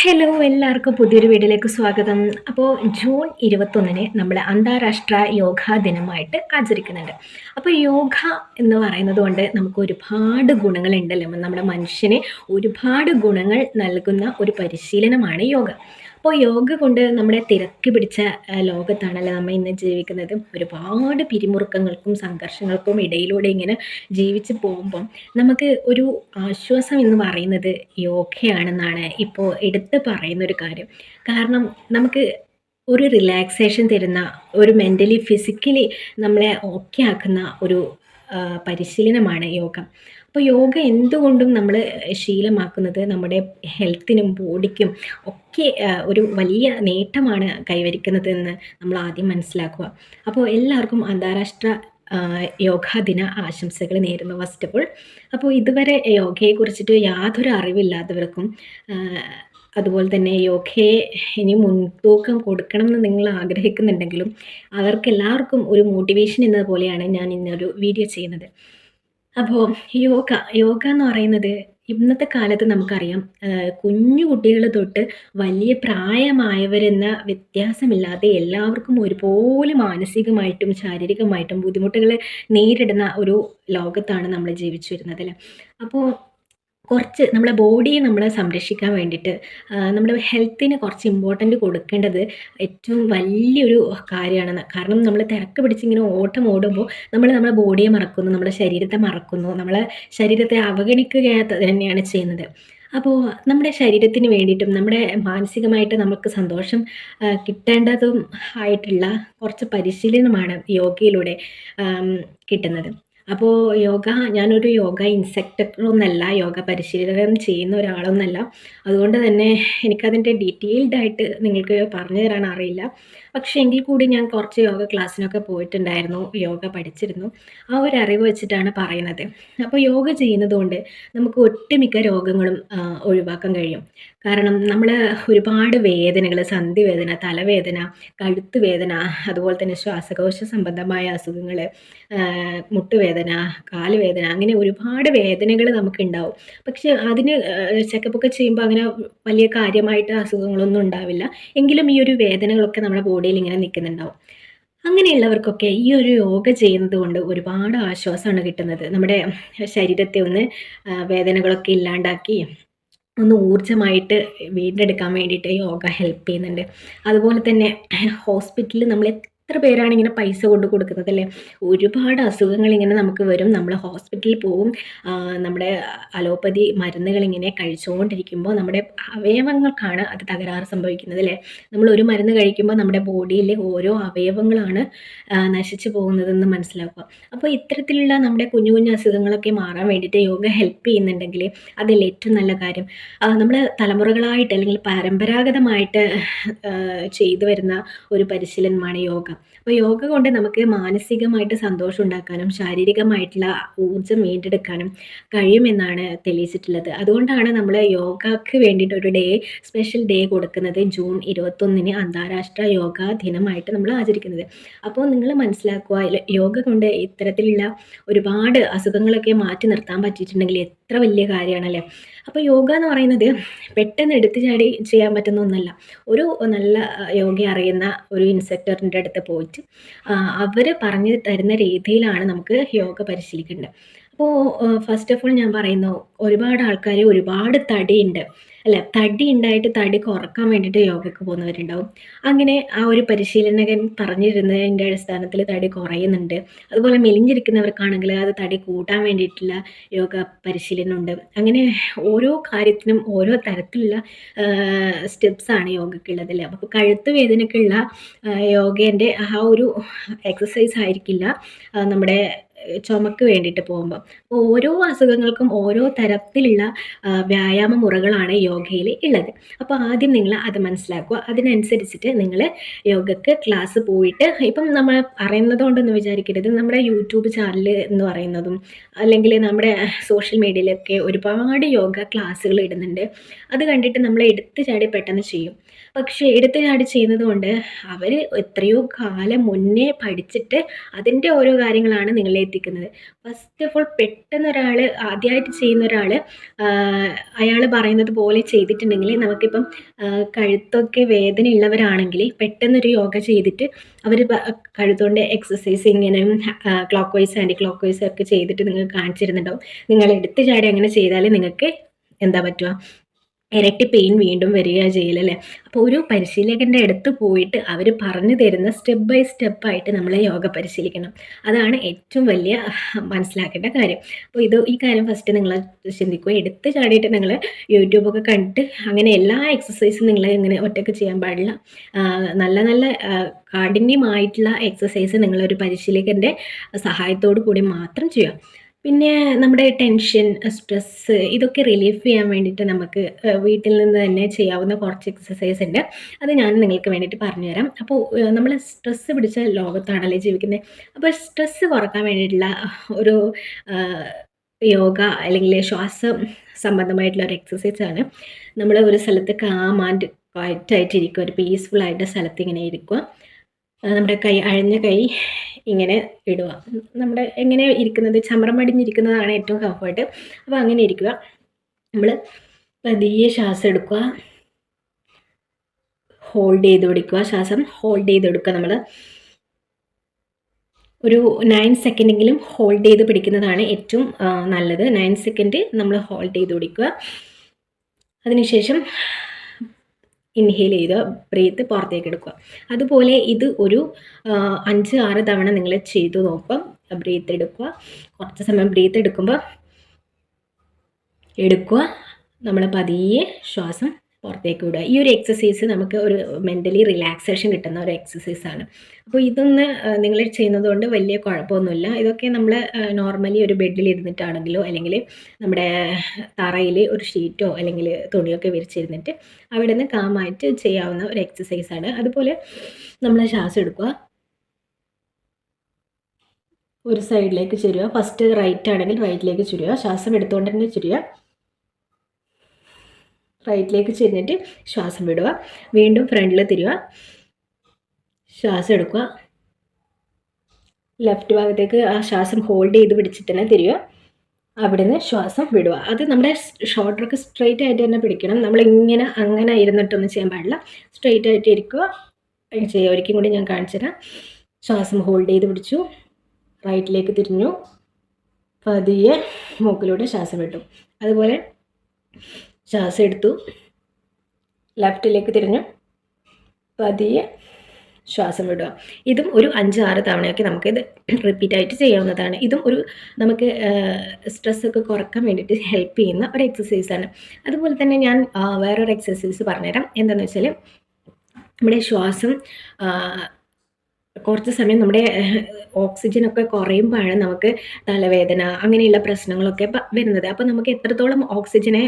Hello എല്ലാവർക്കും പുതിയൊരു വീഡിയോയിലേക്ക് സ്വാഗതം. അപ്പോൾ ജൂൺ ഇരുപത്തൊന്നിന് നമ്മൾ അന്താരാഷ്ട്ര യോഗാ ദിനമായിട്ട് ആചരിക്കുന്നുണ്ട്. അപ്പോൾ യോഗ എന്ന് പറയുന്നത് കൊണ്ട് നമുക്ക് ഒരുപാട് ഗുണങ്ങളുണ്ടല്ലോ. നമ്മുടെ മനുഷ്യന് ഒരുപാട് ഗുണങ്ങൾ നൽകുന്ന ഒരു പരിശീലനമാണ് യോഗ. അപ്പോൾ യോഗ കൊണ്ട് നമ്മുടെ തിരക്ക് പിടിച്ച ലോകത്താണല്ലോ നമ്മൾ ഇന്ന് ജീവിക്കുന്നത്. ഒരുപാട് പിരിമുറുക്കങ്ങൾക്കും സംഘർഷങ്ങൾക്കും ഇടയിലൂടെ ഇങ്ങനെ ജീവിച്ച് പോകുമ്പം നമുക്ക് ഒരു ആശ്വാസം എന്ന് പറയുന്നത് യോഗയാണെന്നാണ് ഇപ്പോൾ എടുത്ത് പറയുന്ന ഒരു കാര്യം. കാരണം നമുക്ക് ഒരു റിലാക്സേഷൻ തരുന്ന ഒരു മെന്റലി ഫിസിക്കലി നമ്മളെ ഓക്കെ ആക്കുന്ന ഒരു പരിശീലനമാണ് യോഗ. അപ്പോൾ യോഗ എന്തുകൊണ്ടും നമ്മൾ ശീലമാക്കുന്നത് നമ്മുടെ ഹെൽത്തിനും ബോഡിക്കും ഒക്കെ ഒരു വലിയ നേട്ടമാണ് കൈവരിക്കുന്നത് എന്ന് നമ്മൾ ആദ്യം മനസ്സിലാക്കുക. അപ്പോൾ എല്ലാവർക്കും അന്താരാഷ്ട്ര യോഗാ ദിന ആശംസകൾ നേരുന്നു ഫസ്റ്റ് ഓൾ അപ്പോൾ ഇതുവരെ യോഗയെ കുറിച്ചിട്ട് യാതൊരു അറിവില്ലാത്തവർക്കും അതുപോലെ തന്നെ യോഗയെ ഇനി മുൻതൂക്കം കൊടുക്കണം എന്ന് നിങ്ങൾ ആഗ്രഹിക്കുന്നുണ്ടെങ്കിലും അവർക്കെല്ലാവർക്കും ഒരു മോട്ടിവേഷൻ എന്നതുപോലെയാണ് ഞാൻ ഇന്നൊരു വീഡിയോ ചെയ്യുന്നത്. അപ്പോൾ യോഗ യോഗ എന്ന് പറയുന്നത് ഇന്നത്തെ കാലത്ത് നമുക്കറിയാം കുഞ്ഞു കുട്ടികൾ തൊട്ട് വലിയ പ്രായമായവരെന്ന വ്യത്യാസമില്ലാതെ എല്ലാവർക്കും ഒരുപോലെ മാനസികമായിട്ടും ശാരീരികമായിട്ടും ബുദ്ധിമുട്ടുകൾ നേരിടുന്ന ഒരു ലോകത്താണ് നമ്മൾ ജീവിച്ചു വരുന്നത് അല്ലേ? അപ്പോൾ കുറച്ച് നമ്മളെ ബോഡിയെ നമ്മൾ സംരക്ഷിക്കാൻ വേണ്ടിയിട്ട് നമ്മുടെ ഹെൽത്തിന് കുറച്ച് ഇമ്പോർട്ടന്റ് കൊടുക്കേണ്ടത് ഏറ്റവും വലിയൊരു കാര്യമാണ്. കാരണം നമ്മൾ തിരക്ക് പിടിച്ചിങ്ങനെ ഓട്ടം ഓടുമ്പോൾ നമ്മൾ നമ്മുടെ ബോഡിയെ മറക്കുന്നു നമ്മുടെ ശരീരത്തെ മറക്കുന്നു നമ്മളെ ശരീരത്തെ അവഗണിക്കുക തന്നെയാണ് ചെയ്യുന്നത്. അപ്പോൾ നമ്മുടെ ശരീരത്തിന് വേണ്ടിയിട്ടും നമ്മുടെ മാനസികമായിട്ട് നമുക്ക് സന്തോഷം കിട്ടേണ്ടതും ആയിട്ടുള്ള കുറച്ച് പരിശീലനമാണ് യോഗയിലൂടെ കിട്ടുന്നത്. അപ്പോൾ യോഗ ഞാനൊരു യോഗ ഇൻസ്ട്രക്ടറൊന്നല്ല യോഗ പരിശീലനം ചെയ്യുന്ന ഒരാളൊന്നല്ല. അതുകൊണ്ട് തന്നെ എനിക്കതിന്റെ ഡീറ്റെയിൽഡായിട്ട് നിങ്ങൾക്ക് പറഞ്ഞു തരാൻ അറിയില്ല. പക്ഷേ എങ്കിൽ കൂടി ഞാൻ കുറച്ച് യോഗ ക്ലാസ്സിനൊക്കെ പോയിട്ടുണ്ടായിരുന്നു യോഗ പഠിച്ചിരുന്നു. ആ ഒരു അറിവ് വെച്ചിട്ടാണ് പറയുന്നത്. അപ്പോൾ യോഗ ചെയ്യുന്നതുകൊണ്ട് നമുക്ക് ഒട്ടുമിക്ക രോഗങ്ങളും ഒഴിവാക്കാൻ കഴിയും. കാരണം നമ്മൾ ഒരുപാട് വേദനകൾ സന്ധി വേദന തലവേദന കഴുത്ത് വേദന അതുപോലെ തന്നെ ശ്വാസകോശ സംബന്ധമായ അസുഖങ്ങൾ മുട്ടുവേദന കാലുവേദന അങ്ങനെ ഒരുപാട് വേദനകൾ നമുക്കുണ്ടാവും. പക്ഷെ അതിന് ചെക്കപ്പൊക്കെ ചെയ്യുമ്പോൾ അങ്ങനെ വലിയ കാര്യമായിട്ട് അസുഖങ്ങളൊന്നും ഉണ്ടാവില്ല. എങ്കിലും ഈ ഒരു വേദനകളൊക്കെ നമ്മുടെ ബോഡിയിൽ ഇങ്ങനെ നിൽക്കുന്നുണ്ടാവും. അങ്ങനെയുള്ളവർക്കൊക്കെ ഈ ഒരു യോഗ ചെയ്യുന്നത് കൊണ്ട് ഒരുപാട് ആശ്വാസമാണ് കിട്ടുന്നത്. നമ്മുടെ ശരീരത്തെ ഒന്ന് വേദനകളൊക്കെ ഇല്ലാണ്ടാക്കി ഒന്ന് ഊർജമായിട്ട് വീണ്ടെടുക്കാൻ വേണ്ടിയിട്ട് യോഗ ഹെൽപ്പ് ചെയ്യുന്നുണ്ട്. അതുപോലെ തന്നെ ഹോസ്പിറ്റലിൽ നമ്മൾ എത്ര പേരാണ് ഇങ്ങനെ പൈസ കൊണ്ട് കൊടുക്കുന്നത് അല്ലേ? ഒരുപാട് അസുഖങ്ങൾ ഇങ്ങനെ നമുക്ക് വരും. നമ്മൾ ഹോസ്പിറ്റലിൽ പോവും. നമ്മുടെ അലോപ്പതി മരുന്നുകൾ ഇങ്ങനെ കഴിച്ചുകൊണ്ടിരിക്കുമ്പോൾ നമ്മുടെ അവയവങ്ങൾക്കാണ് അത് തകരാറ് സംഭവിക്കുന്നത് അല്ലേ? നമ്മൾ ഒരു മരുന്ന് കഴിക്കുമ്പോൾ നമ്മുടെ ബോഡിയിലെ ഓരോ അവയവങ്ങളാണ് നശിച്ചു പോകുന്നതെന്ന് മനസ്സിലാക്കുക. അപ്പോൾ ഇത്തരത്തിലുള്ള നമ്മുടെ കുഞ്ഞു കുഞ്ഞു അസുഖങ്ങളൊക്കെ മാറാൻ വേണ്ടിയിട്ട് യോഗ ഹെൽപ്പ് ചെയ്യുന്നുണ്ടെങ്കിൽ അതല്ലേ ഏറ്റവും നല്ല കാര്യം. നമ്മൾ തലമുറകളായിട്ട് അല്ലെങ്കിൽ പരമ്പരാഗതമായിട്ട് ചെയ്തു വരുന്ന ഒരു പരിശീലനമാണ് യോഗ. അപ്പോൾ യോഗ കൊണ്ട് നമുക്ക് മാനസികമായിട്ട് സന്തോഷം ഉണ്ടാക്കാനും ശാരീരികമായിട്ടുള്ള ഊർജം വീണ്ടെടുക്കാനും കഴിയുമെന്നാണ് തെളിയിച്ചിട്ടുള്ളത്. അതുകൊണ്ടാണ് നമ്മൾ യോഗക്ക് വേണ്ടിയിട്ട് ഒരു ഡേ സ്പെഷ്യൽ ഡേ കൊടുക്കുന്നത് ജൂൺ ഇരുപത്തൊന്നിന് അന്താരാഷ്ട്ര യോഗ ദിനമായിട്ട് നമ്മൾ ആചരിക്കുന്നത്. അപ്പോൾ നിങ്ങൾ മനസ്സിലാക്കുക യോഗ കൊണ്ട് ഇത്തരത്തിലുള്ള ഒരുപാട് അസുഖങ്ങളൊക്കെ മാറ്റി നിർത്താൻ പറ്റിയിട്ടുണ്ടെങ്കിൽ എത്ര വലിയ കാര്യമാണല്ലേ? അപ്പോൾ യോഗ എന്ന് പറയുന്നത് പെട്ടെന്ന് എടുത്തു ചാടി ചെയ്യാൻ പറ്റുന്ന ഒന്നല്ല. ഒരു നല്ല യോഗ അറിയുന്ന ഒരു ഇൻസ്ട്രക്ടറിന്റെ അടുത്ത് പോയിട്ട് അവർ പറഞ്ഞു തരുന്ന രീതിയിലാണ് നമുക്ക് യോഗ പരിശീലിക്കേണ്ടത്. അപ്പോൾ ഫസ്റ്റ് ഓഫ് ഓൾ ഞാൻ പറയുന്നു ഒരുപാട് ആൾക്കാർ ഒരുപാട് തടിയുണ്ട്. അല്ല തടി ഉണ്ടായിട്ട് തടി കുറയ്ക്കാൻ വേണ്ടിയിട്ട് യോഗയ്ക്ക് പോകുന്നവരുണ്ടാവും. അങ്ങനെ ആ ഒരു പരിശീലനകൻ പറഞ്ഞിരുന്നതിന്റെ അടിസ്ഥാനത്തിൽ തടി കുറയുന്നുണ്ട്. അതുപോലെ മെലിഞ്ഞിരിക്കുന്നവർക്കാണെങ്കിൽ അത് തടി കൂട്ടാൻ വേണ്ടിയിട്ടുള്ള യോഗ പരിശീലനമുണ്ട്. അങ്ങനെ ഓരോ കാര്യത്തിനും ഓരോ തരത്തിലുള്ള സ്റ്റെപ്സാണ് യോഗയ്ക്കുള്ളതിൽ അപ്പോൾ കഴുത്ത് വേദനയ്ക്കുള്ള യോഗേന്റെ ആ ഒരു എക്സസൈസ് ആയിരിക്കില്ല നമ്മുടെ ചുമക്ക് വേണ്ടിയിട്ട് പോകുമ്പോൾ അപ്പോൾ ഓരോ അസുഖങ്ങൾക്കും ഓരോ തരത്തിലുള്ള വ്യായാമ മുറകളാണ് യോഗയിൽ ഉള്ളത്. അപ്പോൾ ആദ്യം നിങ്ങൾ അത് മനസ്സിലാക്കുക. അതിനനുസരിച്ചിട്ട് നിങ്ങൾ യോഗക്ക് ക്ലാസ് പോയിട്ട് ഇപ്പം നമ്മൾ പറയുന്നത് കൊണ്ടൊന്നും വിചാരിക്കരുത്. നമ്മുടെ യൂട്യൂബ് ചാനൽ എന്ന് പറയുന്നതും അല്ലെങ്കിൽ നമ്മുടെ സോഷ്യൽ മീഡിയയിലൊക്കെ ഒരുപാട് യോഗ ക്ലാസ്സുകൾ ഇടുന്നുണ്ട്. അത് കണ്ടിട്ട് നമ്മൾ എടുത്തു ചാടി പെട്ടെന്ന് ചെയ്യും. പക്ഷേ എടുത്തു ചാടി ചെയ്യുന്നത് കൊണ്ട് അവർ എത്രയോ കാലം മുന്നേ പഠിച്ചിട്ട് അതിന്റെ ഓരോ കാര്യങ്ങളാണ് നിങ്ങളെ എത്തിക്കുന്നത്. ഫസ്റ്റ് ഓഫ് ഓൾ പെട്ടെന്ന് ഒരാൾ ആദ്യമായിട്ട് ചെയ്യുന്ന ഒരാൾ അയാൾ പറയുന്നത് പോലെ ചെയ്തിട്ടുണ്ടെങ്കിൽ നമുക്കിപ്പം കഴുത്തൊക്കെ വേദന ഉള്ളവരാണെങ്കിൽ പെട്ടെന്നൊരു യോഗ ചെയ്തിട്ട് അവർ കഴുത്തോണ്ട് എക്സസൈസ് ഇങ്ങനെ clock vice anti clock vice ഒക്കെ ചെയ്തിട്ട് നിങ്ങൾ കാണിച്ചിരുന്നുണ്ടാവും. നിങ്ങൾ എടുത്ത് ചാടി അങ്ങനെ ചെയ്താൽ നിങ്ങൾക്ക് എന്താ പറ്റുക? ഇരട്ടി പെയിൻ വീണ്ടും വരിക ചെയ്യലല്ലേ? അപ്പോൾ ഒരു പരിശീലകന്റെ അടുത്ത് പോയിട്ട് അവർ പറഞ്ഞു തരുന്ന സ്റ്റെപ്പ് ബൈ സ്റ്റെപ്പായിട്ട് നമ്മൾ യോഗ പരിശീലിക്കണം. അതാണ് ഏറ്റവും വലിയ മനസ്സിലാക്കേണ്ട കാര്യം. അപ്പോൾ ഇത് ഈ കാര്യം ഫസ്റ്റ് നിങ്ങൾ ചിന്തിക്കുക. എടുത്ത് ചാടിയിട്ട് നിങ്ങൾ യൂട്യൂബൊക്കെ കണ്ടിട്ട് അങ്ങനെ എല്ലാ എക്സസൈസും നിങ്ങൾ ഇങ്ങനെ ഒറ്റയ്ക്ക് ചെയ്യാൻ പാടില്ല. നല്ല നല്ല കാഠിന്യമായിട്ടുള്ള എക്സസൈസ് നിങ്ങളൊരു പരിശീലകന്റെ സഹായത്തോടു കൂടി മാത്രം ചെയ്യുക പിന്നെ നമ്മുടെ ടെൻഷൻ സ്ട്രെസ്സ് ഇതൊക്കെ റിലീഫ് ചെയ്യാൻ വേണ്ടിയിട്ട് നമുക്ക് വീട്ടിൽ നിന്ന് തന്നെ ചെയ്യാവുന്ന കുറച്ച് എക്സസൈസ് ഉണ്ട്. അത് ഞാൻ നിങ്ങൾക്ക് വേണ്ടിയിട്ട് പറഞ്ഞുതരാം. അപ്പോൾ നമ്മൾ സ്ട്രെസ്സ് പിടിച്ച ലോകത്താണല്ലേ ജീവിക്കുന്നത് അപ്പോൾ സ്ട്രെസ്സ് കുറയ്ക്കാൻ വേണ്ടിയിട്ടുള്ള ഒരു യോഗ അല്ലെങ്കിൽ ശ്വാസം സംബന്ധമായിട്ടുള്ള ഒരു എക്സസൈസ് ആണ്. നമ്മൾ ഒരു സ്ഥലത്ത് കാം ആൻഡ് ക്വയറ്റായിട്ട് ഇരിക്കുക ഒരു പീസ്ഫുൾ ആയിട്ട് സ്ഥലത്ത് ഇങ്ങനെ ഇരിക്കുക. നമ്മുടെ കൈ അഴഞ്ഞ കൈ ഇങ്ങനെ ഇടുക. നമ്മുടെ എങ്ങനെ ഇരിക്കുന്നത്? ചമ്രം അടിഞ്ഞിരിക്കുന്നതാണ് ഏറ്റവും കംഫർട്ട് അപ്പോൾ അങ്ങനെ ഇരിക്കുക. നമ്മൾ പതിയെ ശ്വാസം എടുക്കുക. ഹോൾഡ് ചെയ്ത് പിടിക്കുക. ശ്വാസം ഹോൾഡ് ചെയ്ത് എടുക്കുക നമ്മൾ ഒരു നയൻ സെക്കൻഡെങ്കിലും ഹോൾഡ് ചെയ്ത് പിടിക്കുന്നതാണ് ഏറ്റവും നല്ലത്. നയൻ സെക്കൻഡ് നമ്മൾ ഹോൾഡ് ചെയ്ത് പിടിക്കുക. അതിനുശേഷം ഇൻഹെയിൽ ചെയ്ത് ബ്രീത്ത് പുറത്തേക്ക് എടുക്കുക. അതുപോലെ ഇത് ഒരു അഞ്ച് ആറ് തവണ നിങ്ങൾ ചെയ്തു നോക്കുക. ബ്രീത്ത് എടുക്കുക. കുറച്ച് സമയം ബ്രീത്ത് എടുക്കുമ്പോൾ എടുക്കുക. നമ്മൾ പതിയെ ശ്വാസം പുറത്തേക്ക് വിടുക. ഈ ഒരു എക്സസൈസ് നമുക്ക് ഒരു മെന്റലി റിലാക്സേഷൻ കിട്ടുന്ന ഒരു എക്സസൈസാണ് അപ്പോൾ ഇതൊന്ന് നിങ്ങൾ ചെയ്യുന്നത് കൊണ്ട് വലിയ കുഴപ്പമൊന്നുമില്ല. ഇതൊക്കെ നമ്മൾ നോർമലി ഒരു ബെഡിൽ ഇരുന്നിട്ടാണെങ്കിലോ അല്ലെങ്കിൽ നമ്മുടെ തറയിൽ ഒരു ഷീറ്റോ അല്ലെങ്കിൽ തുണിയൊക്കെ വിരിച്ചിരുന്നിട്ട് അവിടെ നിന്ന് കാമായിട്ട് ചെയ്യാവുന്ന ഒരു എക്സസൈസാണ് അതുപോലെ നമ്മൾ ശ്വാസം എടുക്കുക. ഒരു സൈഡിലേക്ക് ചുരുക. ഫസ്റ്റ് റൈറ്റ് ആണെങ്കിൽ റൈറ്റിലേക്ക് ചുരുക. ശ്വാസം എടുത്തുകൊണ്ട് തന്നെ ചുരുക. റൈറ്റിലേക്ക് ചെന്നിട്ട് ശ്വാസം വിടുക. വീണ്ടും ഫ്രണ്ടിൽ തിരിയുക. ശ്വാസം എടുക്കുക. ലെഫ്റ്റ് ഭാഗത്തേക്ക് ആ ശ്വാസം ഹോൾഡ് ചെയ്ത് പിടിച്ചിട്ട് തന്നെ തിരിയുക. നിന്ന് ശ്വാസം വിടുക. അത് നമ്മുടെ ഷോൾഡറൊക്കെ സ്ട്രെയിറ്റ് ആയിട്ട് തന്നെ പിടിക്കണം. നമ്മളിങ്ങനെ അങ്ങനെ ഇരുന്നിട്ടൊന്നും ചെയ്യാൻ പാടില്ല. സ്ട്രെയിറ്റ് ആയിട്ട് ഇരിക്കുക. ചെയ്യുക ഒരിക്കലും കൂടി ഞാൻ കാണിച്ചുതരാം ശ്വാസം ഹോൾഡ് ചെയ്ത് പിടിച്ചു. റൈറ്റിലേക്ക് തിരിഞ്ഞു. പതിയെ മൂക്കിലൂടെ ശ്വാസം വിട്ടു. അതുപോലെ ശ്വാസം എടുത്തു. ലെഫ്റ്റിലേക്ക് തിരിഞ്ഞു. പതിയെ ശ്വാസം വിടുക. ഇതും ഒരു അഞ്ച് ആറ് തവണയൊക്കെ നമുക്കിത് റിപ്പീറ്റ് ആയിട്ട് ചെയ്യാവുന്നതാണ്. ഇതും ഒരു നമുക്ക് സ്ട്രെസ്സൊക്കെ കുറയ്ക്കാൻ വേണ്ടിയിട്ട് ഹെൽപ്പ് ചെയ്യുന്ന ഒരു എക്സസൈസാണ് അതുപോലെ തന്നെ ഞാൻ വേറൊരു എക്സസൈസ് പറഞ്ഞുതരാം. എന്താണെന്ന് വെച്ചാൽ നമ്മുടെ ശ്വാസം കുറച്ച് സമയം നമ്മുടെ ഓക്സിജൻ ഒക്കെ കുറയുമ്പോഴാണ് നമുക്ക് തലവേദന അങ്ങനെയുള്ള പ്രശ്നങ്ങളൊക്കെ വരുന്നത്. അപ്പോൾ നമുക്ക് എത്രത്തോളം ഓക്സിജനെ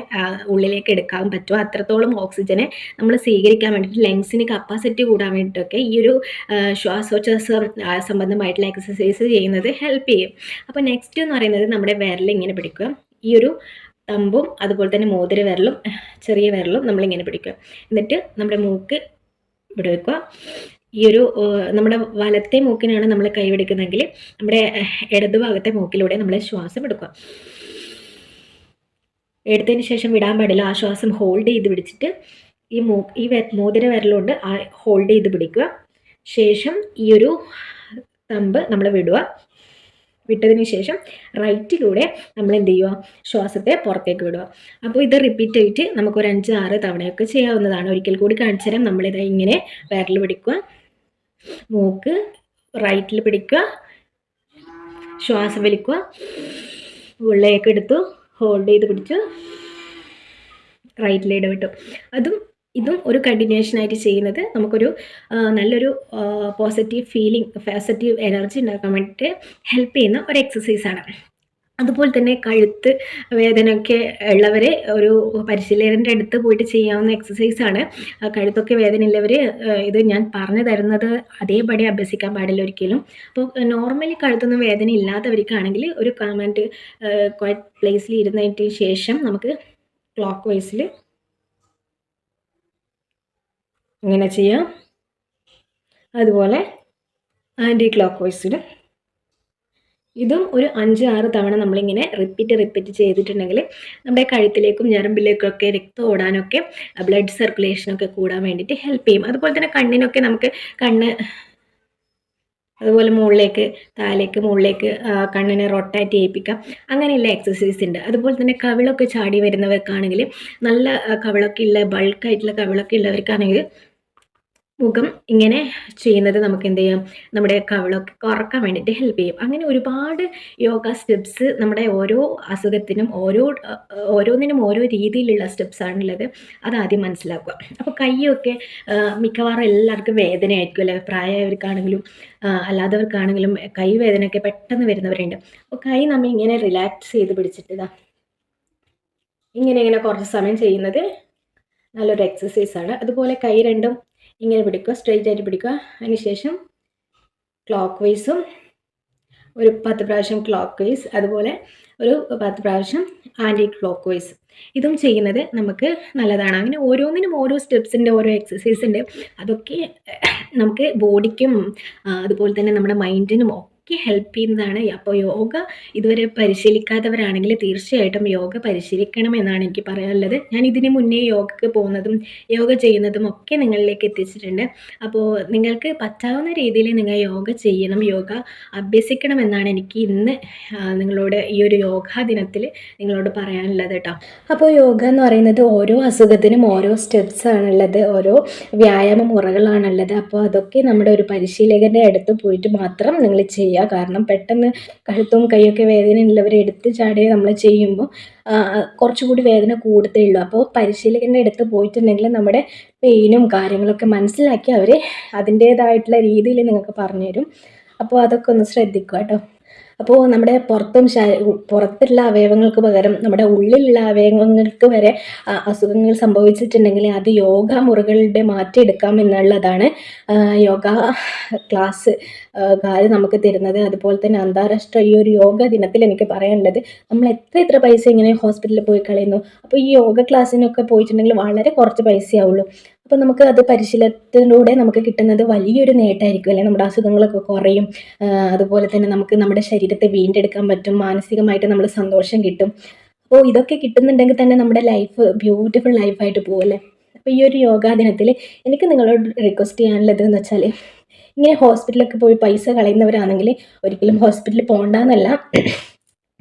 ഉള്ളിലേക്ക് എടുക്കാൻ പറ്റുമോ അത്രത്തോളം ഓക്സിജനെ നമ്മൾ സ്വീകരിക്കാൻ വേണ്ടിയിട്ട് ലങ്സിന് കപ്പാസിറ്റി കൂടാൻ വേണ്ടിയിട്ടൊക്കെ ഈ ഒരു ശ്വാസോച്ഛ്വാസ സംബന്ധമായിട്ടുള്ള എക്സസൈസ് ചെയ്യുന്നത് ഹെൽപ്പ് ചെയ്യും. അപ്പോൾ നെക്സ്റ്റ് എന്ന് പറയുന്നത് നമ്മുടെ വിരൽ ഇങ്ങനെ പിടിക്കുക. ഈ ഒരു തമ്പും അതുപോലെ തന്നെ മോതിര വിരലും ചെറിയ വിരലും നമ്മളിങ്ങനെ പിടിക്കുക. എന്നിട്ട് നമ്മുടെ മൂക്ക് ഇവിടെ വെക്കുക. ഈ ഒരു നമ്മുടെ വലത്തെ മൂക്കിനാണ് നമ്മൾ കൈവെടുക്കുന്നതെങ്കിൽ നമ്മുടെ ഇടതുഭാഗത്തെ മൂക്കിലൂടെ നമ്മൾ ശ്വാസം എടുക്കുക. എടുത്തതിന് ശേഷം വിടാൻ പാടില്ല. ആ ശ്വാസം ഹോൾഡ് ചെയ്ത് പിടിച്ചിട്ട് ഈ മൂ ഈ മോതിര വിരലുകൊണ്ട് ആ ഹോൾഡ് ചെയ്ത് പിടിക്കുക. ശേഷം ഈ ഒരു തമ്പ് നമ്മൾ വിടുക. വിട്ടതിന് ശേഷം റൈറ്റിലൂടെ നമ്മൾ എന്ത് ചെയ്യുക? ശ്വാസത്തെ പുറത്തേക്ക് വിടുക. അപ്പോൾ ഇത് റിപ്പീറ്റ് ആയിട്ട് നമുക്ക് ഒരു അഞ്ച് ആറ് തവണയൊക്കെ ചെയ്യാവുന്നതാണ്. ഒരിക്കൽ കൂടി കാണിച്ചു തരാം നമ്മളിത് ഇങ്ങനെ വിരൽ പിടിക്കുക. മൂക്ക് റൈറ്റിൽ പിടിക്കുക. ശ്വാസം വലിക്കുക. ഉള്ളിലേക്ക് എടുത്തു. ഹോൾഡ് ചെയ്ത് പിടിച്ചു. റൈറ്റിൽ ഇടപെട്ടു അതും ഇതും ഒരു കണ്ടിന്യൂഷൻ ആയിട്ട് ചെയ്യുന്നത് നമുക്കൊരു നല്ലൊരു പോസിറ്റീവ് ഫീലിംഗ് പോസിറ്റീവ് എനർജി ഉണ്ടാക്കാൻ വേണ്ടിയിട്ട് ഹെൽപ്പ് ചെയ്യുന്ന ഒരു എക്സസൈസാണ് അതുപോലെ തന്നെ കഴുത്ത് വേദനയൊക്കെ ഉള്ളവർ ഒരു പരിശീലകന്റെ അടുത്ത് പോയിട്ട് ചെയ്യാവുന്ന എക്സസൈസാണ് കഴുത്തൊക്കെ വേദന ഉള്ളവർ ഇത് ഞാൻ പറഞ്ഞു തരുന്നത് അതേപടി അഭ്യസിക്കാൻ പാടില്ല ഒരിക്കലും. അപ്പോൾ നോർമലി കഴുത്തൊന്നും വേദന ഇല്ലാത്തവർക്കാണെങ്കിൽ ഒരു കമാൻഡ് ക്വയറ്റ് പ്ലേസിൽ ഇരുന്നതിന് ശേഷം നമുക്ക് ക്ലോക്ക് വൈസിൽ ഇങ്ങനെ ചെയ്യാം. അതുപോലെ ആന്റി ക്ലോക്ക് വൈസിലും ഇതും ഒരു അഞ്ച് ആറ് തവണ നമ്മളിങ്ങനെ റിപ്പീറ്റ് റിപ്പീറ്റ് ചെയ്തിട്ടുണ്ടെങ്കിൽ നമ്മുടെ കഴുത്തിലേക്കും ഞരമ്പിലേക്കൊക്കെ രക്തം ഓടാനൊക്കെ ബ്ലഡ് സർക്കുലേഷനൊക്കെ കൂടാൻ വേണ്ടിയിട്ട് ഹെൽപ്പ് ചെയ്യും. അതുപോലെ തന്നെ കണ്ണിനൊക്കെ നമുക്ക് കണ്ണ് അതുപോലെ മുകളിലേക്ക് താലേക്ക് മുകളിലേക്ക് കണ്ണിനെ റൊട്ടാറ്റ് ചെയ്യിപ്പിക്കാം. അങ്ങനെയുള്ള എക്സസൈസ് ഉണ്ട്. അതുപോലെ തന്നെ കവിളൊക്കെ ചാടി വരുന്നവർക്കാണെങ്കിൽ നല്ല കവിളൊക്കെ ഉള്ള ബൾക്കായിട്ടുള്ള കവിളൊക്കെ ഉള്ളവർക്കാണെങ്കിൽ മുഖം ഇങ്ങനെ ചെയ്യുന്നത് നമുക്ക് എന്ത് ചെയ്യാം? നമ്മുടെ കവിളൊക്കെ കുറയ്ക്കാൻ വേണ്ടിയിട്ട് ഹെൽപ്പ് ചെയ്യും. അങ്ങനെ ഒരുപാട് യോഗ സ്റ്റെപ്സ് നമ്മുടെ ഓരോ അസുഖത്തിനും ഓരോ ഓരോന്നിനും ഓരോ രീതിയിലുള്ള സ്റ്റെപ്സാണുള്ളത് അതാദ്യം മനസ്സിലാക്കുക. അപ്പോൾ കൈയൊക്കെ മിക്കവാറും എല്ലാവർക്കും വേദനയായിരിക്കും അല്ലെ? പ്രായമായവർക്കാണെങ്കിലും അല്ലാത്തവർക്കാണെങ്കിലും കൈ വേദനയൊക്കെ പെട്ടെന്ന് വരുന്നവരുണ്ട്. അപ്പോൾ കൈ നമ്മൾ ഇങ്ങനെ റിലാക്സ് ചെയ്ത് പിടിച്ചിട്ട് ഇങ്ങനെ ഇങ്ങനെ കുറച്ച് സമയം ചെയ്യുന്നത് നല്ലൊരു എക്സസൈസാണ് അതുപോലെ കൈ രണ്ടും ഇങ്ങനെ പിടിക്കുക സ്ട്രെയിറ്റ് ആയിട്ട് പിടിക്കുക. അതിനുശേഷം ക്ലോക്ക് വൈസും ഒരു പത്ത് പ്രാവശ്യം ക്ലോക്ക് വൈസ് അതുപോലെ ഒരു പത്ത് പ്രാവശ്യം ആന്റി ക്ലോക്ക് വൈസ് ഇതും ചെയ്യുന്നത് നമുക്ക് നല്ലതാണ്. അങ്ങനെ ഓരോന്നിനും ഓരോ സ്റ്റെപ്സിന്റെ ഓരോ എക്സസൈസിന്റെ അതൊക്കെ നമുക്ക് ബോഡിക്കും അതുപോലെ തന്നെ നമ്മുടെ മൈൻഡിനും ഒക്കെ ഹെൽപ്പ് ചെയ്യുന്നതാണ്. അപ്പോൾ യോഗ ഇതുവരെ പരിശീലിക്കാത്തവരാണെങ്കിൽ തീർച്ചയായിട്ടും യോഗ പരിശീലിക്കണം എന്നാണ് എനിക്ക് പറയാനുള്ളത്. ഞാൻ ഇതിന് മുന്നേ യോഗയ്ക്ക് പോകുന്നതും യോഗ ചെയ്യുന്നതും ഒക്കെ നിങ്ങളിലേക്ക് എത്തിച്ചിട്ടുണ്ട്. അപ്പോൾ നിങ്ങൾക്ക് പറ്റാവുന്ന രീതിയിൽ നിങ്ങൾ യോഗ ചെയ്യണം യോഗ അഭ്യസിക്കണം എന്നാണ് എനിക്ക് ഇന്ന് നിങ്ങളോട് ഈ ഒരു യോഗാ ദിനത്തിൽ നിങ്ങളോട് പറയാനുള്ളത് കേട്ടോ അപ്പോൾ യോഗ എന്ന് പറയുന്നത് ഓരോ അസുഖത്തിനും ഓരോ സ്റ്റെപ്സ് ആണുള്ളത് ഓരോ വ്യായാമ മുറകളാണുള്ളത്. അപ്പോൾ അതൊക്കെ നമ്മുടെ ഒരു പരിശീലകന്റെ അടുത്ത് പോയിട്ട് മാത്രം നിങ്ങൾ ചെയ്യുക ചെയ്യുക. കാരണം പെട്ടെന്ന് കഴുത്തും കൈയൊക്കെ വേദന ഉള്ളവരെ എടുത്ത് ചാടി നമ്മൾ ചെയ്യുമ്പോൾ കുറച്ചുകൂടി വേദന കൂടുതലേ ഉള്ളൂ. അപ്പോൾ പരിശീലകന്റെ അടുത്ത് പോയിട്ടുണ്ടെങ്കിൽ നമ്മുടെ പെയിനും കാര്യങ്ങളൊക്കെ മനസ്സിലാക്കി അവർ അതിന്റേതായിട്ടുള്ള രീതിയിൽ നിങ്ങൾക്ക് പറഞ്ഞുതരും. അപ്പോൾ അതൊക്കെ ഒന്ന് ശ്രദ്ധിക്കുക കേട്ടോ. അപ്പോൾ നമ്മുടെ പുറത്തും പുറത്തുള്ള അവയവങ്ങൾക്ക് പകരം നമ്മുടെ ഉള്ളിലുള്ള അവയവങ്ങൾക്ക് വരെ അസുഖങ്ങൾ സംഭവിച്ചിട്ടുണ്ടെങ്കിൽ അത് യോഗ മുറികളുടെ മാറ്റിയെടുക്കാം എന്നുള്ളതാണ് യോഗ ക്ലാസ് കാർ നമുക്ക് തരുന്നത്. അതുപോലെ തന്നെ അന്താരാഷ്ട്ര ഈ ഒരു യോഗ ദിനത്തിൽ എനിക്ക് പറയാനുള്ളത് നമ്മൾ എത്ര എത്ര പൈസ ഇങ്ങനെ ഹോസ്പിറ്റലിൽ പോയി കളയുന്നു. അപ്പോൾ ഈ യോഗ ക്ലാസ്സിനൊക്കെ പോയിട്ടുണ്ടെങ്കിൽ വളരെ കുറച്ച് പൈസയാവുള്ളൂ. അപ്പോൾ നമുക്ക് അത് പരിശീലനത്തിലൂടെ നമുക്ക് കിട്ടുന്നത് വലിയൊരു നേട്ടമായിരിക്കും അല്ലെ? നമ്മുടെ അസുഖങ്ങളൊക്കെ കുറയും അതുപോലെ തന്നെ നമുക്ക് നമ്മുടെ ശരീരത്തെ വീണ്ടെടുക്കാൻ പറ്റും മാനസികമായിട്ട് നമ്മൾ സന്തോഷം കിട്ടും. അപ്പോൾ ഇതൊക്കെ കിട്ടുന്നുണ്ടെങ്കിൽ തന്നെ നമ്മുടെ ലൈഫ് ബ്യൂട്ടിഫുൾ ലൈഫായിട്ട് പോകും അല്ലേ? അപ്പോൾ ഈ ഒരു യോഗാ ദിനത്തിൽ എനിക്ക് നിങ്ങളോട് റിക്വസ്റ്റ് ചെയ്യാനുള്ളത് എന്ന് വെച്ചാൽ ഇങ്ങനെ ഹോസ്പിറ്റലൊക്കെ പോയി പൈസ കളയുന്നവരാണെങ്കിൽ ഒരിക്കലും ഹോസ്പിറ്റലിൽ പോകണ്ടെന്നല്ല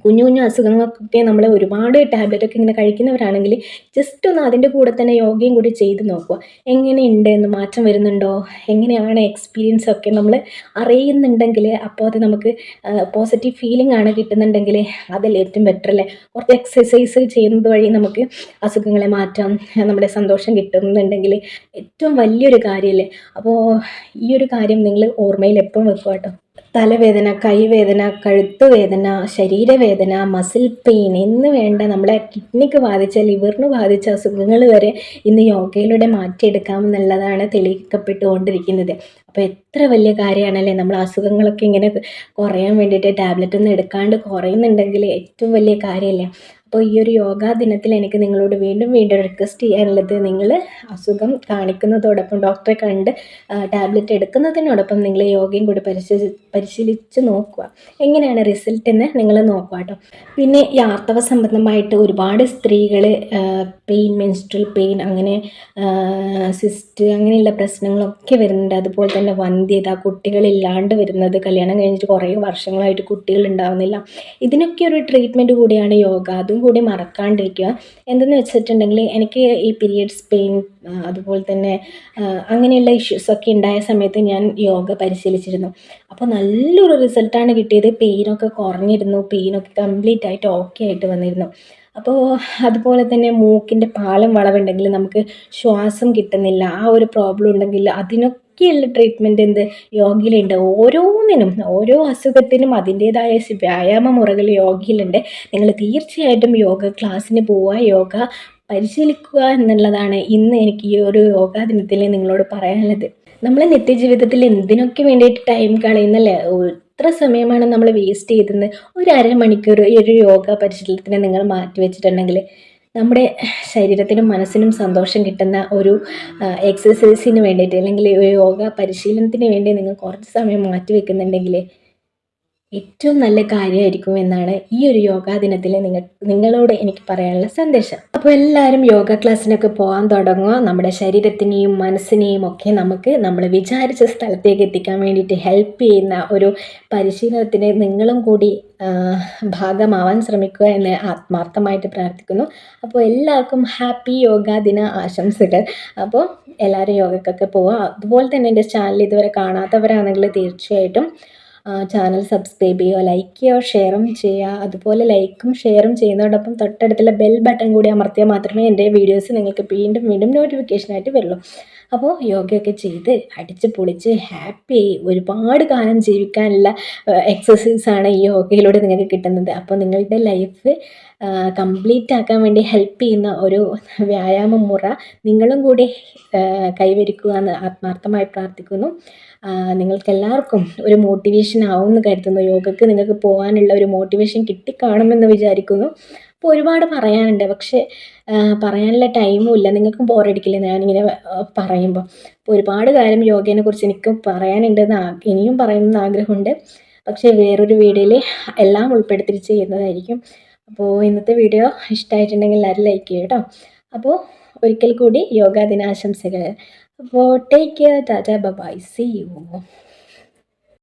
കുഞ്ഞു കുഞ്ഞു അസുഖങ്ങൾക്കൊക്കെ നമ്മൾ ഒരുപാട് ടാബ്ലറ്റൊക്കെ ഇങ്ങനെ കഴിക്കുന്നവരാണെങ്കിൽ ജസ്റ്റ് ഒന്ന് അതിന്റെ കൂടെ തന്നെ യോഗയും കൂടി ചെയ്ത് നോക്കുക. എങ്ങനെയുണ്ട് എന്ന് മാറ്റം വരുന്നുണ്ടോ? എങ്ങനെയാണ് എക്സ്പീരിയൻസ് ഒക്കെ നമ്മൾ അറിയുന്നുണ്ടെങ്കിൽ അപ്പോൾ അത് നമുക്ക് പോസിറ്റീവ് ഫീലിംഗ് ആണ് കിട്ടുന്നുണ്ടെങ്കിൽ അതല്ലേ ഏറ്റവും ബെറ്റർ അല്ലേ? കുറച്ച് എക്സസൈസ് ചെയ്യുന്നത് വഴി നമുക്ക് അസുഖങ്ങളെ മാറ്റാം നമ്മുടെ സന്തോഷം കിട്ടുന്നുണ്ടെങ്കിൽ ഏറ്റവും വലിയൊരു കാര്യമല്ലേ അപ്പോൾ ഈ ഒരു കാര്യം നിങ്ങൾ ഓർമ്മയിൽ എപ്പോഴും വെക്കുക കേട്ടോ. തലവേദന കൈവേദന കഴുത്ത് വേദന ശരീരവേദന മസിൽ പെയിൻ എന്ന് വേണ്ട നമ്മളെ കിഡ്നിക്ക് ബാധിച്ച ലിവറിന് ബാധിച്ച അസുഖങ്ങൾ വരെ ഇന്ന് യോഗയിലൂടെ മാറ്റിയെടുക്കാമെന്നുള്ളതാണ് തെളിയിക്കപ്പെട്ടുകൊണ്ടിരിക്കുന്നത്. അപ്പോൾ എത്ര വലിയ കാര്യമാണല്ലേ നമ്മൾ അസുഖങ്ങളൊക്കെ ഇങ്ങനെ കുറയാൻ വേണ്ടിയിട്ട് ടാബ്ലറ്റ് ഒന്നും എടുക്കാണ്ട് കുറയുന്നുണ്ടെങ്കിൽ ഏറ്റവും വലിയ കാര്യമല്ലേ? അപ്പോൾ ഈ ഒരു യോഗാ ദിനത്തിൽ എനിക്ക് നിങ്ങളോട് വീണ്ടും വീണ്ടും റിക്വസ്റ്റ് ചെയ്യാനുള്ളത് നിങ്ങൾ അസുഖം കാണിക്കുന്നതോടൊപ്പം ഡോക്ടറെ കണ്ട് ടാബ്ലറ്റ് എടുക്കുന്നതിനോടൊപ്പം നിങ്ങൾ യോഗയും കൂടി പരിശീലി പരിശീലിച്ച് നോക്കുക. എങ്ങനെയാണ് റിസൾട്ട് എന്ന് നിങ്ങൾ നോക്കുക കേട്ടോ. പിന്നെ ഈ സംബന്ധമായിട്ട് ഒരുപാട് സ്ത്രീകൾ പെയിൻ മെൻസ്ട്രൽ പെയിൻ അങ്ങനെ സിസ്റ്റ് അങ്ങനെയുള്ള പ്രശ്നങ്ങളൊക്കെ വരുന്നുണ്ട്. അതുപോലെ തന്നെ വന്ധ്യത കുട്ടികളില്ലാണ്ട് വരുന്നത് കല്യാണം കഴിഞ്ഞിട്ട് കുറേ വർഷങ്ങളായിട്ട് കുട്ടികൾ ഉണ്ടാവുന്നില്ല. ഇതിനൊക്കെ ഒരു ട്രീറ്റ്മെന്റ് കൂടിയാണ് യോഗ. അതും കൂടി മറക്കാണ്ടിരിക്കുക. എന്തെന്ന് വെച്ചിട്ടുണ്ടെങ്കിൽ എനിക്ക് ഈ പീരിയഡ്സ് പെയിൻ അതുപോലെ തന്നെ അങ്ങനെയുള്ള ഇഷ്യൂസൊക്കെ ഉണ്ടായ സമയത്ത് ഞാൻ യോഗ പരിശീലിച്ചിരുന്നു. അപ്പോൾ നല്ലൊരു റിസൾട്ടാണ് കിട്ടിയത്. പെയിനൊക്കെ കുറഞ്ഞിരുന്നു. പെയിനൊക്കെ കംപ്ലീറ്റ് ആയിട്ട് ഓക്കെ ആയിട്ട് വന്നിരുന്നു. അപ്പോൾ അതുപോലെ തന്നെ മൂക്കിന്റെ പാലം വളവുണ്ടെങ്കിൽ നമുക്ക് ശ്വാസം കിട്ടുന്നില്ല. ആ ഒരു പ്രോബ്ലം ഉണ്ടെങ്കിൽ അതിനൊക്കെ ഒക്കെയുള്ള ട്രീറ്റ്മെന്റ് എന്ത്? യോഗയിലുണ്ട് ഓരോന്നിനും ഓരോ അസുഖത്തിനും അതിന്റേതായ വ്യായാമ മുറകൾ യോഗയിലുണ്ട് നിങ്ങൾ തീർച്ചയായിട്ടും യോഗ ക്ലാസ്സിന് പോവുക. യോഗ പരിശീലിക്കുക എന്നുള്ളതാണ് ഇന്ന് എനിക്ക് ഈ ഒരു യോഗാ ദിനത്തിൽ നിങ്ങളോട് പറയാനുള്ളത്. നമ്മൾ നിത്യജീവിതത്തിൽ എന്തിനൊക്കെ വേണ്ടിയിട്ട് ടൈം കളയുന്നല്ലേ? എത്ര സമയമാണ് നമ്മൾ വേസ്റ്റ് ചെയ്തത് ഒരു അരമണിക്കൂർ ഈ ഒരു യോഗ പരിശീലനത്തിന് നിങ്ങൾ മാറ്റി വെച്ചിട്ടുണ്ടെങ്കിൽ നമ്മുടെ ശരീരത്തിനും മനസ്സിനും സന്തോഷം കിട്ടുന്ന ഒരു എക്സസൈസിന് വേണ്ടിയിട്ട് അല്ലെങ്കിൽ യോഗ പരിശീലനത്തിന് വേണ്ടി നിങ്ങൾ കുറച്ച് സമയം മാറ്റി വെക്കുന്നുണ്ടെങ്കിൽ ഏറ്റവും നല്ല കാര്യമായിരിക്കും എന്നാണ് ഈ ഒരു യോഗാ ദിനത്തിൽ നിങ്ങൾ നിങ്ങളോട് എനിക്ക് പറയാനുള്ള സന്ദേശം. അപ്പോൾ എല്ലാവരും യോഗ ക്ലാസ്സിനൊക്കെ പോകാൻ തുടങ്ങുക. നമ്മുടെ ശരീരത്തിനെയും മനസ്സിനെയും ഒക്കെ നമുക്ക് നമ്മൾ വിചാരിച്ച സ്ഥലത്തേക്ക് എത്തിക്കാൻ വേണ്ടിയിട്ട് ഹെൽപ്പ് ചെയ്യുന്ന ഒരു പരിശീലനത്തിന് നിങ്ങളും കൂടി ഭാഗമാവാൻ ശ്രമിക്കുക എന്ന് ആത്മാർത്ഥമായിട്ട് പ്രാർത്ഥിക്കുന്നു. അപ്പോൾ എല്ലാവർക്കും ഹാപ്പി യോഗാ ദിന ആശംസകൾ. അപ്പോൾ എല്ലാവരും യോഗക്കൊക്കെ പോവുക. അതുപോലെ തന്നെ എന്റെ ചാനൽ ഇതുവരെ കാണാത്തവരാണെങ്കിൽ തീർച്ചയായിട്ടും ചാനൽ സബ്സ്ക്രൈബ് ചെയ്യുക ലൈക്ക് ചെയ്യുക ഷെയറും ചെയ്യുക. അതുപോലെ ലൈക്കും ഷെയറും ചെയ്യുന്നതോടൊപ്പം തൊട്ടടുത്തുള്ള ബെൽ ബട്ടൺ കൂടി അമർത്തിയാൽ മാത്രമേ എന്റെ വീഡിയോസ് നിങ്ങൾക്ക് വീണ്ടും വീണ്ടും നോട്ടിഫിക്കേഷനായിട്ട് വരുള്ളൂ. അപ്പോൾ യോഗയൊക്കെ ചെയ്ത് അടിച്ച് പൊളിച്ച് ഹാപ്പി ആയി ഒരുപാട് കാലം ജീവിക്കാനുള്ള എക്സസൈസാണ് ഈ യോഗയിലൂടെ നിങ്ങൾക്ക് കിട്ടുന്നത്. അപ്പോൾ നിങ്ങളുടെ ലൈഫ് കംപ്ലീറ്റ് ആക്കാൻ വേണ്ടി ഹെൽപ്പ് ചെയ്യുന്ന ഒരു വ്യായാമ മുറ നിങ്ങളും കൂടി കൈവരിക്കുക എന്ന് ആത്മാർത്ഥമായി പ്രാർത്ഥിക്കുന്നു. നിങ്ങൾക്കെല്ലാവർക്കും ഒരു മോട്ടിവേഷൻ ആവുമെന്ന് കരുതുന്നു. യോഗയ്ക്ക് നിങ്ങൾക്ക് പോകാനുള്ള ഒരു മോട്ടിവേഷൻ കിട്ടിക്കാണുമെന്ന് വിചാരിക്കുന്നു. അപ്പോൾ ഒരുപാട് പറയാനുണ്ട്. പക്ഷേ പറയാനുള്ള ടൈമും ഇല്ല നിങ്ങൾക്ക് ബോറടിക്കില്ല ഞാനിങ്ങനെ പറയുമ്പോൾ അപ്പോൾ ഒരുപാട് കാര്യം യോഗേനെ കുറിച്ച് എനിക്ക് പറയാനുണ്ടെന്ന് ഇനിയും പറയണമെന്ന് ആഗ്രഹമുണ്ട്. പക്ഷേ വേറൊരു വീഡിയോയിൽ എല്ലാം ഉൾപ്പെടുത്തി ചെയ്യുന്നതായിരിക്കും. അപ്പോൾ ഇന്നത്തെ വീഡിയോ ഇഷ്ടമായിട്ടുണ്ടെങ്കിൽ എല്ലാവരും ലൈക്ക് ചെയ്യും കേട്ടോ. അപ്പോൾ ഒരിക്കൽ കൂടി യോഗാ ദിനാശംസകൾ അപ്പോൾ take care tata bye bye see you